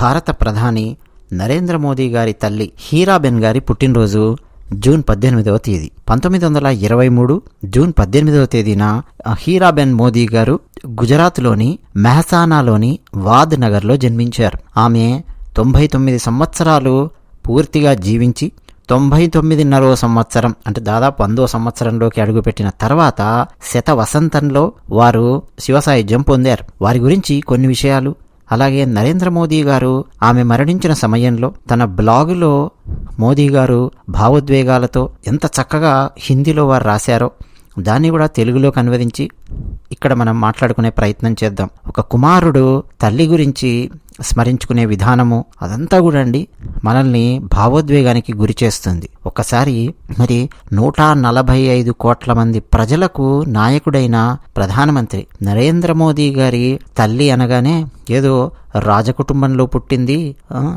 భారత ప్రధాని నరేంద్ర మోదీ గారి తల్లి హీరాబెన్ గారి పుట్టినరోజు జూన్ పద్దెనిమిదవ తేదీ. పంతొమ్మిది వందల ఇరవై మూడు జూన్ పద్దెనిమిదవ తేదీన హీరాబెన్ మోదీ గారు గుజరాత్లోని మెహసానాలోని వాద్ నగర్లో జన్మించారు. ఆమె తొంభై తొమ్మిది సంవత్సరాలు పూర్తిగా జీవించి తొంభై తొమ్మిదిన్నరవ సంవత్సరం అంటే దాదాపు వందో సంవత్సరంలోకి అడుగుపెట్టిన తర్వాత శత వసంతంలో వారు శివసాయుధ్యం పొందారు వారి గురించి కొన్ని విషయాలు అలాగే నరేంద్ర మోదీ గారు ఆమె మరణించిన సమయంలో తన బ్లాగులో మోదీ గారు భావోద్వేగాలతో ఎంత చక్కగా హిందీలో వారు రాశారో దాన్ని కూడా తెలుగులోకి అనువదించి ఇక్కడ మనం మాట్లాడుకునే ప్రయత్నం చేద్దాం. ఒక కుమారుడు తల్లి గురించి స్మరించుకునే విధానము అదంతా కూడా అండి. మనల్ని భావోద్వేగానికి గురి చేస్తుంది. ఒకసారి మరి నూట నలభై ఐదు కోట్ల మంది ప్రజలకు నాయకుడైన ప్రధానమంత్రి నరేంద్ర మోదీ గారి తల్లి అనగానే ఏదో రాజకుటుంబంలో పుట్టింది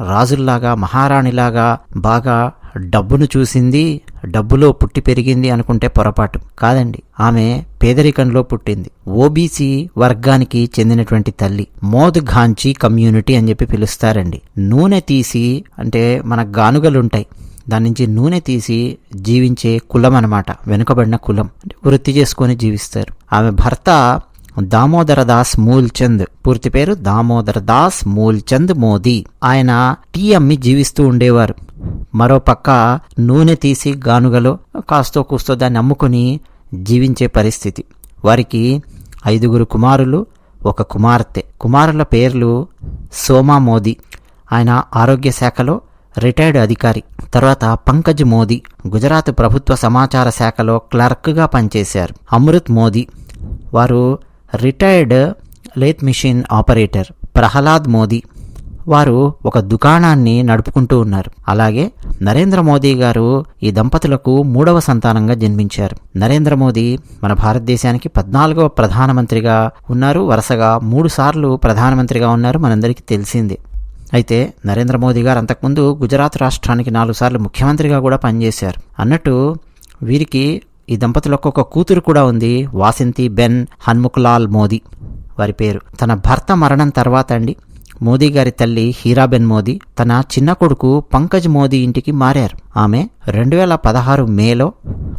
రాజుల్లాగా మహారాణిలాగా బాగా డబ్బును చూసింది డబ్బులో పుట్టి పెరిగింది అనుకుంటే పొరపాటు కాదండి. ఆమె పేదరికంలో పుట్టింది. ఓబీసీ వర్గానికి చెందినటువంటి తల్లి. మోద్ ఘాంచీ కమ్యూనిటీ అని చెప్పి పిలుస్తారండి. నూనె తీసి అంటే మన గానుగలుంటాయి. దాని నుంచి నూనె తీసి జీవించే కులం అన్నమాట. వెనుకబడిన కులం. అంటే వృత్తి చేసుకొని జీవిస్తారు. ఆమె భర్త దామోదర దాస్ మూల్చంద్. పూర్తి పేరు దామోదర దాస్ మూల్చంద్ మోదీ. ఆయన టీ అమ్మి జీవిస్తూ ఉండేవారు. మరోపక్క నూనె తీసి గానుగలో కాస్తో కూస్తో దాన్ని అమ్ముకొని జీవించే పరిస్థితి. వారికి ఐదుగురు కుమారులు ఒక కుమార్తె. కుమారుల పేర్లు సోమా మోదీ. ఆయన ఆరోగ్య శాఖలో రిటైర్డ్ అధికారి. తర్వాత పంకజ్ మోదీ. గుజరాత్ ప్రభుత్వ సమాచార శాఖలో క్లర్క్గా పనిచేశారు. అమృత్ మోదీ. వారు retired lathe machine operator. Prahlad Modi. వారు ఒక దుకాణాన్ని నడుపుకుంటూ ఉన్నారు. అలాగే నరేంద్ర మోదీ గారు ఈ దంపతులకు మూడవ సంతానంగా జన్మించారు. నరేంద్ర మోదీ మన భారతదేశానికి పద్నాలుగవ ప్రధానమంత్రిగా ఉన్నారు. వరుసగా మూడు సార్లు ప్రధానమంత్రిగా ఉన్నారు మనందరికీ తెలిసింది. అయితే నరేంద్ర మోదీ గారు అంతకుముందు గుజరాత్ రాష్ట్రానికి నాలుగు సార్లు ముఖ్యమంత్రిగా కూడా పనిచేశారు. అన్నట్టు వీరికి ఈ దంపతులకు ఒక కూతురు కూడా ఉంది. వాసింతి బెన్ హన్ముఖ్లాల్ మోదీ వారి పేరు. తన భర్త మరణం తర్వాత అండి మోదీ గారి తల్లి హీరాబెన్ మోదీ తన చిన్న కొడుకు పంకజ్ మోదీ ఇంటికి మారారు. ఆమె రెండు వేల పదహారు మేలో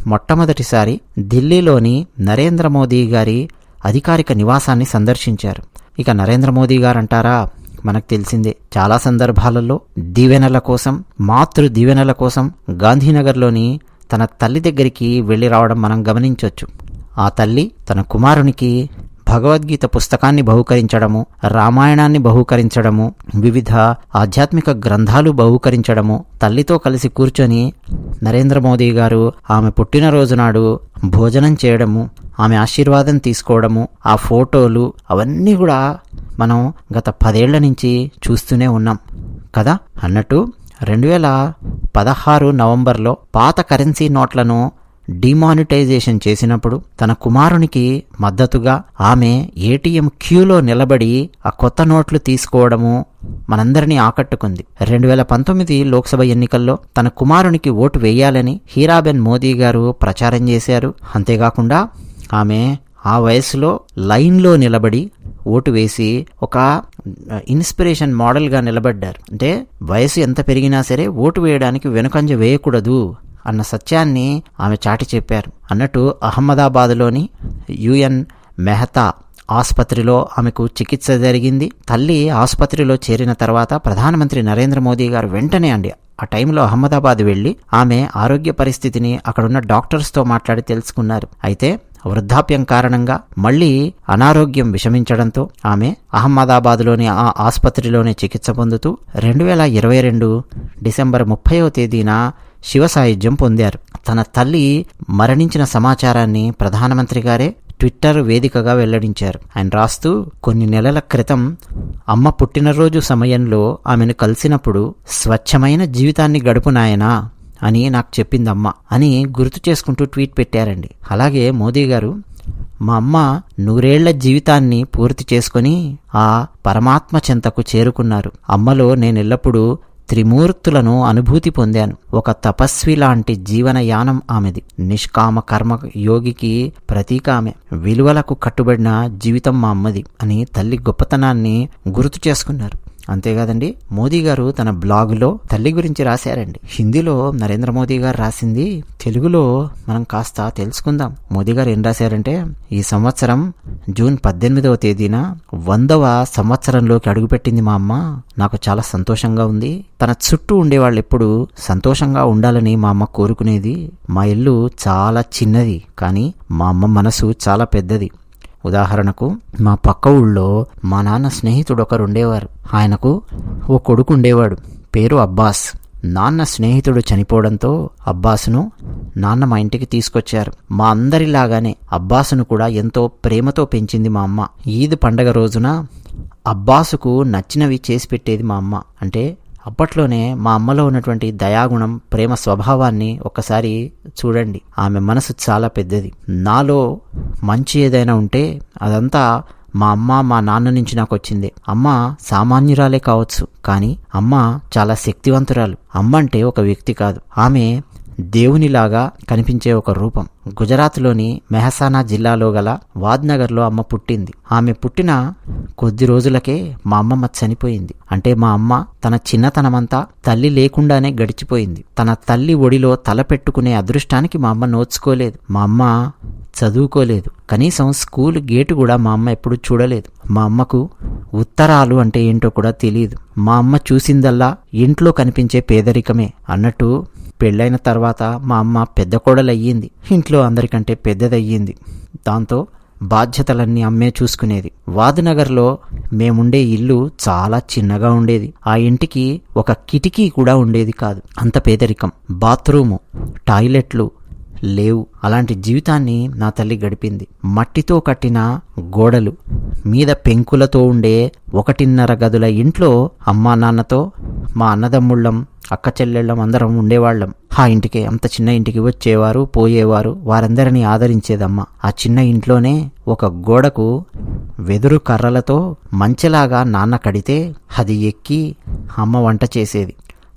మొట్టమొదటిసారి ఢిల్లీలోని నరేంద్ర మోదీ గారి అధికారిక నివాసాన్ని సందర్శించారు. ఇక నరేంద్ర మోదీ గారంటారా? మనకు తెలిసిందే. చాలా సందర్భాలలో దీవెనల కోసం మాతృ దీవెనల కోసం గాంధీనగర్లోని తన తల్లి దగ్గరికి వెళ్ళి రావడం మనం గమనించవచ్చు ఆ తల్లి తన కుమారునికి భగవద్గీత పుస్తకాన్ని బహుకరించడము రామాయణాన్ని బహుకరించడము వివిధ ఆధ్యాత్మిక గ్రంథాలు బహుకరించడము తల్లితో కలిసి కూర్చొని నరేంద్ర మోదీ గారు ఆమె పుట్టినరోజు నాడు భోజనం చేయడము ఆమె ఆశీర్వాదం తీసుకోవడము ఆ ఫోటోలు అవన్నీ కూడా మనం గత పదేళ్ళ నుంచి చూస్తూనే ఉన్నాం. కదా? అన్నట్టు రెండు వేల పదహారు నవంబర్లో పాత కరెన్సీ నోట్లను డిమానిటైజేషన్ చేసినప్పుడు తన కుమారునికి మద్దతుగా ఆమె ఏటీఎం క్యూలో నిలబడి ఆ కొత్త నోట్లు తీసుకోవడము మనందరినీ ఆకట్టుకుంది. రెండు వేల పంతొమ్మిది లోక్సభ ఎన్నికల్లో తన కుమారునికి ఓటు వేయాలని హీరాబెన్ మోదీ గారు ప్రచారం చేశారు. అంతేకాకుండా ఆమె ఆ వయసులో లైన్లో నిలబడి ఓటు వేసి ఒక ఇన్స్పిరేషన్ మోడల్గా నిలబడ్డారు. అంటే వయసు ఎంత పెరిగినా సరే ఓటు వేయడానికి వెనుకంజ వేయకూడదు. అన్న సత్యాన్ని ఆమె చాటి చెప్పారు. అన్నట్టు అహ్మదాబాద్లోని యుఎన్ మెహతా ఆసుపత్రిలో ఆమెకు చికిత్స జరిగింది. తల్లి ఆసుపత్రిలో చేరిన తర్వాత ప్రధానమంత్రి నరేంద్ర మోదీ గారు వెంటనే అండి ఆ టైంలో అహ్మదాబాద్ వెళ్ళి ఆమె ఆరోగ్య పరిస్థితిని అక్కడున్న డాక్టర్స్తో మాట్లాడి తెలుసుకున్నారు. అయితే వృద్ధాప్యం కారణంగా మళ్ళీ అనారోగ్యం విషమించడంతో ఆమె అహ్మదాబాద్లోని ఆ ఆసుపత్రిలోనే చికిత్స పొందుతూ రెండు వేల ఇరవై రెండు డిసెంబర్ ముప్పైవ తేదీన శివ సాయుధ్యం పొందారు. తన తల్లి మరణించిన సమాచారాన్ని ప్రధానమంత్రి గారే ట్విట్టర్ వేదికగా వెల్లడించారు. ఆయన రాస్తూ కొన్ని నెలల క్రితం అమ్మ పుట్టినరోజు సమయంలో ఆమెను కలిసినప్పుడు స్వచ్ఛమైన జీవితాన్ని గడుపు నాయనా అని నాకు చెప్పిందమ్మ అని గుర్తు చేసుకుంటూ ట్వీట్ పెట్టారండి. అలాగే మోదీ గారు మా అమ్మ నూరేళ్ళ జీవితాన్ని పూర్తి చేసుకొని ఆ పరమాత్మ చెంతకు చేరుకున్నారు. అమ్మలో నేను ఎల్లప్పుడూ త్రిమూర్తులను అనుభూతి పొందాను. ఒక తపస్వి లాంటి జీవనయానం ఆమెది. నిష్కామ కర్మ యోగికి ప్రతీక ఆమె. విలువలకు కట్టుబడిన జీవితం మా అమ్మది అని తల్లి గొప్పతనాన్ని గుర్తు చేసుకున్నారు. అంతేకాదండి మోదీ గారు తన బ్లాగులో తల్లి గురించి రాశారండి. హిందీలో నరేంద్ర మోదీ గారు రాసింది తెలుగులో మనం కాస్త తెలుసుకుందాం. మోదీ గారు ఏం రాశారంటే ఈ సంవత్సరం జూన్ పద్దెనిమిదవ తేదీన వందవ సంవత్సరంలోకి అడుగుపెట్టింది మా అమ్మ. నాకు చాలా సంతోషంగా ఉంది. తన చుట్టూ ఉండేవాళ్ళు ఎప్పుడు సంతోషంగా ఉండాలని మా అమ్మ కోరుకునేది. మా ఇల్లు చాలా చిన్నది కానీ మా అమ్మ మనసు చాలా పెద్దది. ఉదాహరణకు మా పక్క ఊళ్ళో మా నాన్న స్నేహితుడు ఒకరు ఉండేవారు. ఆయనకు ఓ కొడుకు ఉండేవాడు. పేరు అబ్బాస్. నాన్న స్నేహితుడు చనిపోవడంతో అబ్బాసును నాన్న మా ఇంటికి తీసుకొచ్చారు. మా అందరిలాగానే అబ్బాసును కూడా ఎంతో ప్రేమతో పెంచింది మా అమ్మ. ఈద్ పండగ రోజున అబ్బాసుకు నచ్చినవి చేసి పెట్టేది మా అమ్మ. అంటే అప్పట్లోనే మా అమ్మలో ఉన్నటువంటి దయాగుణం ప్రేమ స్వభావాన్ని ఒక్కసారి చూడండి. ఆమె మనసు చాలా పెద్దది. నాలో మంచి ఏదైనా ఉంటే అదంతా మా అమ్మ మా నాన్న నుంచి నాకు వచ్చింది అమ్మ సామాన్యురాలే కావచ్చు కానీ అమ్మ చాలా శక్తివంతురాలు. అమ్మ అంటే ఒక వ్యక్తి కాదు. ఆమె దేవునిలాగా కనిపించే ఒక రూపం. గుజరాత్లోని మెహసానా జిల్లాలో గల వాద్నగర్లో అమ్మ పుట్టింది. ఆమె పుట్టిన కొద్ది రోజులకే మా అమ్మమ్మ చనిపోయింది. అంటే మా అమ్మ తన చిన్నతనమంతా తల్లి లేకుండానే గడిచిపోయింది. తన తల్లి ఒడిలో తల పెట్టుకునే అదృష్టానికి మా అమ్మ నోచుకోలేదు. మా అమ్మ చదువుకోలేదు. కనీసం స్కూల్ గేటు కూడా మా అమ్మ ఎప్పుడు చూడలేదు. మా అమ్మకు ఉత్తరాలు అంటే ఏంటో కూడా తెలియదు మా అమ్మ చూసిందల్లా ఇంట్లో కనిపించే పేదరికమే అన్నట్టు పెళ్ళైన తర్వాత మా అమ్మ పెద్ద కోడలయ్యింది. ఇంట్లో అందరికంటే పెద్దదయ్యింది. దాంతో బాధ్యతలన్నీ అమ్మే చూసుకునేది. వాదునగర్లో మేముండే ఇల్లు చాలా చిన్నగా ఉండేది. ఆ ఇంటికి ఒక కిటికీ కూడా ఉండేది కాదు. అంత పేదరికం. బాత్రూము టాయిలెట్లు లేవు. అలాంటి జీవితాన్ని నా తల్లి గడిపింది. మట్టితో కట్టిన గోడలు మీద పెంకులతో ఉండే ఒకటిన్నర గదుల ఇంట్లో అమ్మా నాన్నతో మా అన్నదమ్ముళ్ళం అక్క చెల్లెళ్ళం అందరం ఉండేవాళ్ళం. ఆ ఇంటికి అంత చిన్న ఇంటికి వచ్చేవారు పోయేవారు వారందరినీ ఆదరించేదమ్మ. ఆ చిన్న ఇంట్లోనే ఒక గోడకు వెదురు కర్రలతో మంచెలాగా నాన్న కడితే అది ఎక్కి అమ్మ వంట చేసేది.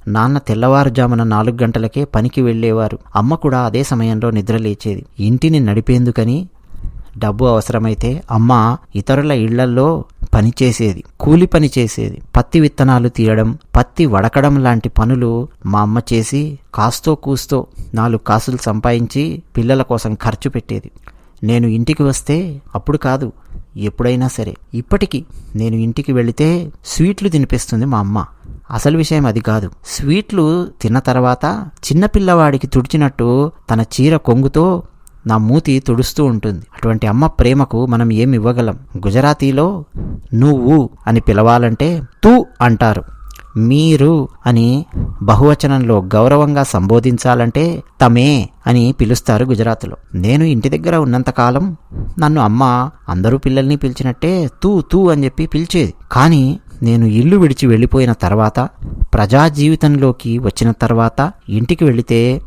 నాన్న తెల్లవారుజామున నాలుగు గంటలకే పనికి వెళ్ళేవారు. అమ్మ కూడా అదే సమయంలో నిద్ర లేచేది ఇంటిని నడిపేందుకని డబ్బు అవసరమైతే అమ్మ ఇతరుల ఇళ్ళల్లో పని చేసేది కూలి పని చేసేది. పత్తి విత్తనాలు తీయడం పత్తి వడకడం లాంటి పనులు మా అమ్మ చేసి కాస్తో కూస్తో నాలుగు కాసులు సంపాదించి పిల్లల కోసం ఖర్చు పెట్టేది. నేను ఇంటికి వస్తే అప్పుడు కాదు ఎప్పుడైనా సరే. ఇప్పటికీ నేను ఇంటికి వెళితే స్వీట్లు తినిపిస్తుంది మా అమ్మ. అసలు విషయం అది కాదు. స్వీట్లు తిన్న తర్వాత చిన్నపిల్లవాడికి తుడిచినట్టు తన చీర కొంగుతో నా మూతి తుడుస్తూ ఉంటుంది. అటువంటి అమ్మ ప్రేమకు మనం ఏమి ఇవ్వగలం? గుజరాతీలో నువ్వు అని పిలవాలంటే తూ అంటారు. మీరు అని బహువచనంలో గౌరవంగా సంబోధించాలంటే తమే అని పిలుస్తారు గుజరాత్లో. నేను ఇంటి దగ్గర ఉన్నంతకాలం నన్ను అమ్మ అందరూ పిల్లల్ని పిలిచినట్టే తూ తూ అని చెప్పి పిలిచేది. కానీ నేను ఇల్లు విడిచి వెళ్ళిపోయిన తర్వాత ప్రజా జీవితంలోకి వచ్చిన తర్వాత ఇంటికి వెళితే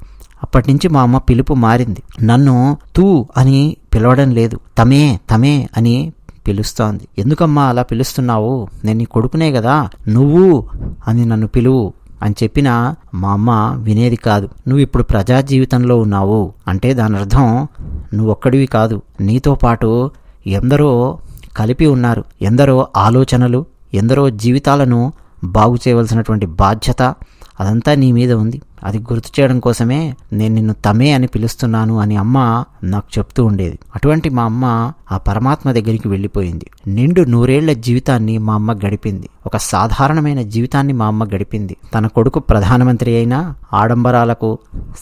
అప్పటి నుంచి మా అమ్మ పిలుపు మారింది. నన్ను తూ అని పిలవడం లేదు. తమే తమే అని పిలుస్తోంది. ఎందుకమ్మా అలా పిలుస్తున్నావు? నేను నీ కొడుకునే కదా. నువ్వు అని నన్ను పిలువు అని చెప్పినా మా అమ్మ వినేది కాదు. నువ్వు ఇప్పుడు ప్రజా జీవితంలో ఉన్నావు అంటే దాని అర్థం నువ్వు ఒక్కడివి కాదు. నీతో పాటు ఎందరో కలిపి ఉన్నారు. ఎందరో ఆలోచనలు ఎందరో జీవితాలను బాగు చేయవలసినటువంటి బాధ్యత అదంతా నీ మీద ఉంది. అది గుర్తు చేయడం కోసమే నేను నిన్ను తమే అని పిలుస్తున్నాను అని అమ్మ నాకు చెప్తూ ఉండేది. అటువంటి మా అమ్మ ఆ పరమాత్మ దగ్గరికి వెళ్ళిపోయింది. నిండు నూరేళ్ళ జీవితాన్ని మా అమ్మ గడిపింది. ఒక సాధారణమైన జీవితాన్ని మా అమ్మ గడిపింది. తన కొడుకు ప్రధానమంత్రి అయినా ఆడంబరాలకు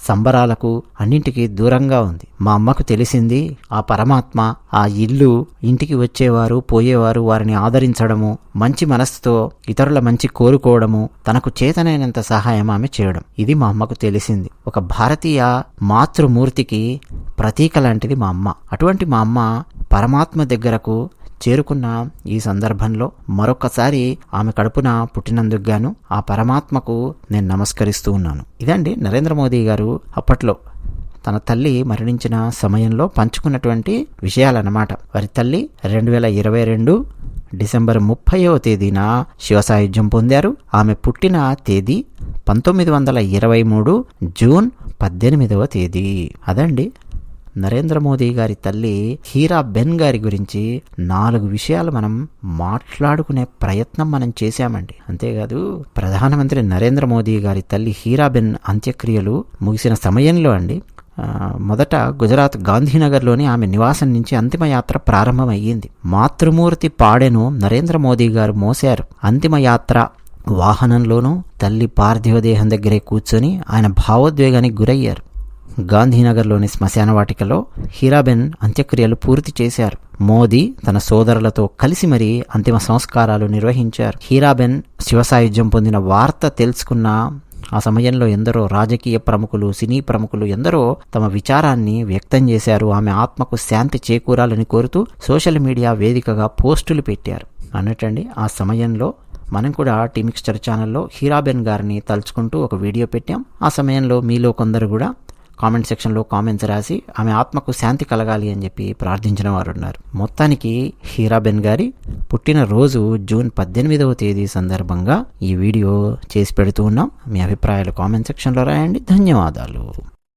సంబరాలకు అన్నింటికి దూరంగా ఉంది. మా అమ్మకు తెలిసింది ఆ పరమాత్మ ఆ ఇల్లు ఇంటికి వచ్చేవారు పోయేవారు వారిని ఆదరించడము మంచి మనస్సుతో ఇతరుల మంచి కోరుకోవడము తనకు చేతనైనంత సహాయం ఆమె చేయడం. ఇది మా అమ్మకు తెలిసింది. ఒక భారతీయ మాతృమూర్తికి ప్రతీక లాంటిది మా అమ్మ. అటువంటి మా అమ్మ పరమాత్మ దగ్గరకు చేరుకున్న ఈ సందర్భంలో మరొకసారి ఆమె కడుపున పుట్టినందుకు గాను ఆ పరమాత్మకు నేను నమస్కరిస్తూ ఉన్నాను. ఇదండి నరేంద్ర మోదీ గారు అప్పట్లో తన తల్లి మరణించిన సమయంలో పంచుకున్నటువంటి విషయాలన్నమాట. వారి తల్లి రెండు వేల ఇరవై రెండు డిసెంబర్ ముప్పైవ తేదీన శివసాయుధ్యం పొందారు. ఆమె పుట్టిన తేదీ పంతొమ్మిది వందల ఇరవై మూడు జూన్ పద్దెనిమిదవ తేదీ. అదండి నరేంద్ర మోదీ గారి తల్లి హీరా బెన్ గారి గురించి నాలుగు విషయాలు మనం మాట్లాడుకునే ప్రయత్నం మనం చేశామండి. అంతేకాదు ప్రధానమంత్రి నరేంద్ర మోదీ గారి తల్లి హీరాబెన్ అంత్యక్రియలు ముగిసిన సమయంలో అండి మొదట గుజరాత్ గాంధీనగర్లోని ఆమె నివాసం నుంచి అంతిమయాత్ర ప్రారంభమయ్యింది. మాతృమూర్తి పాడెను నరేంద్ర మోదీ గారు మోశారు. అంతిమయాత్ర వాహనంలోనూ తల్లి పార్థివ దేహం దగ్గరే కూర్చొని ఆయన భావోద్వేగానికి గురయ్యారు. గాంధీనగర్లోని శ్మశాన వాటికలో హీరాబెన్ అంత్యక్రియలు పూర్తి చేశారు. మోదీ తన సోదరులతో కలిసి మరీ అంతిమ సంస్కారాలు నిర్వహించారు. హీరాబెన్ శివసాయుధ్యం పొందిన వార్త తెలుసుకున్న ఆ సమయంలో ఎందరో రాజకీయ ప్రముఖులు సినీ ప్రముఖులు ఎందరో తమ విచారాన్ని వ్యక్తం చేశారు. ఆమె ఆత్మకు శాంతి చేకూరాలని కోరుతూ సోషల్ మీడియా వేదికగా పోస్టులు పెట్టారు. అన్నట్టండి ఆ సమయంలో మనం కూడా టీమిక్స్చర్ ఛానల్లో హీరాబెన్ గారిని తలుచుకుంటూ ఒక వీడియో పెట్టాం. ఆ సమయంలో మీలో కొందరు కూడా కామెంట్ సెక్షన్లో కామెంట్స్ రాసి ఆమె ఆత్మకు శాంతి కలగాలి అని చెప్పి ప్రార్థించిన వారు ఉన్నారు మొత్తానికి హీరాబెన్ గారి పుట్టినరోజు జూన్ పద్దెనిమిదవ తేదీ సందర్భంగా ఈ వీడియో చేసి పెడుతూ ఉన్నాం. మీ అభిప్రాయాలు కామెంట్ సెక్షన్లో రాయండి. ధన్యవాదాలు.